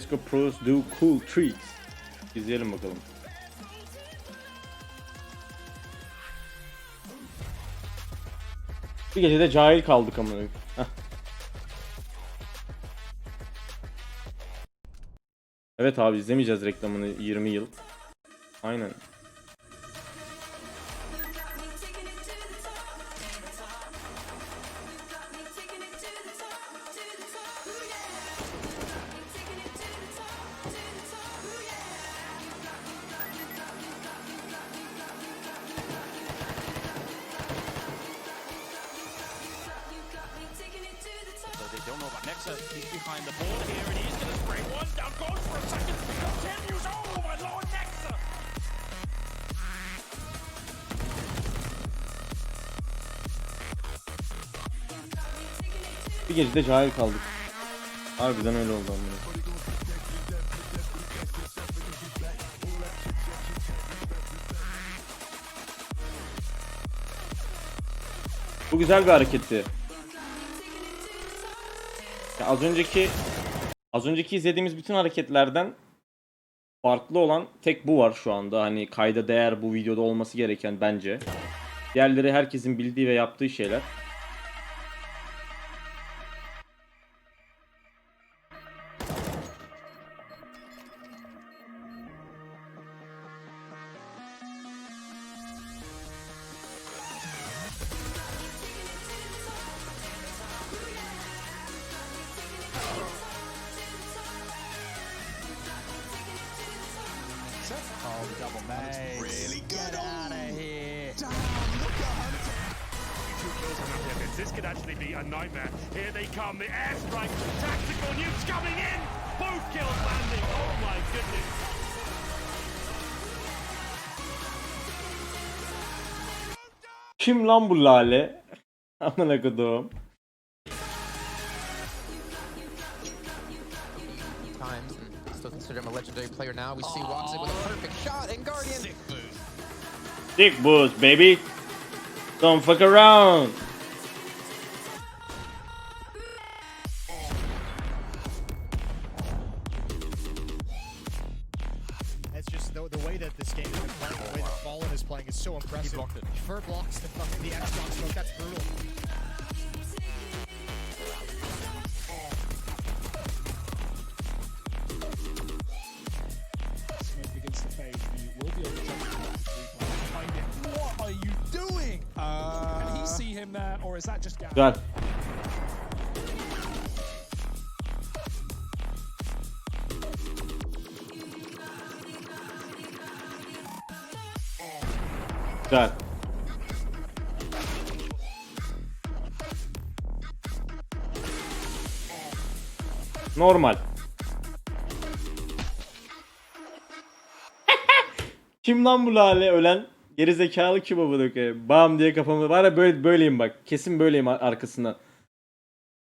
CSGO pros do cool tricks. İzleyelim bakalım. Bir gecede cahil kaldık amına. Evet abi izlemeyeceğiz reklamını 20 yıl. Aynen. Nexa. He's behind the ball here, he's going to spray one down. Goes for a second. Continues. Oh my lord, Nexa! Bir gecede cahil kaldık. Harbiden öyle oldu amına. Bu güzel bir hareketti. Ya az önceki az önceki izlediğimiz bütün hareketlerden farklı olan tek bu var şu anda. Hani kayda değer bu videoda olması gereken bence. Diğerleri herkesin bildiği ve yaptığı şeyler. Oh, the double maze. Really good. Get out of here. Two kills on that pivot. This could actually be a nightmare. Here they come, the airstrike, tactical nukes coming in. Both kills landing. Oh my goodness. Kim lan bu lale? Amına kodum. Consider him a legendary player now. We see Woxit with a perfect shot and Guardian. Dick boost baby. Don't fuck around. It's just the, the way that this game has been playing, the way that Fallen is playing is so impressive. blocked it. Fur blocks the fucking the X-Box smoke. That's brutal. Güzel. Güzel. Normal. Kim lan bu lale ölen? Geri zekalı kim o bu Bam diye kafamı var ya böyle böyleyim bak. Kesin böyleyim ar- arkasından.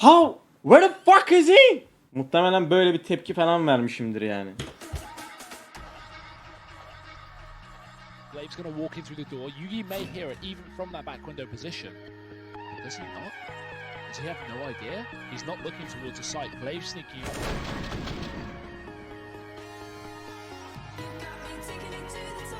How? Where the fuck is he? Muhtemelen böyle bir tepki falan vermişimdir yani. Blave's going to walk in through the door. Yugi may hear it even from that back window position. But does he not? Does he have no idea? He's not looking towards the site. Güzel. Standart. That was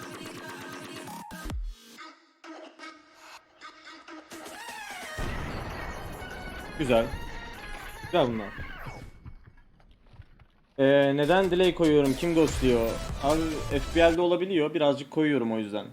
Güzel. Güzel bunlar. Ee, neden delay koyuyorum? Kim ghostluyor? Abi FPL'de olabiliyor. Birazcık koyuyorum o yüzden.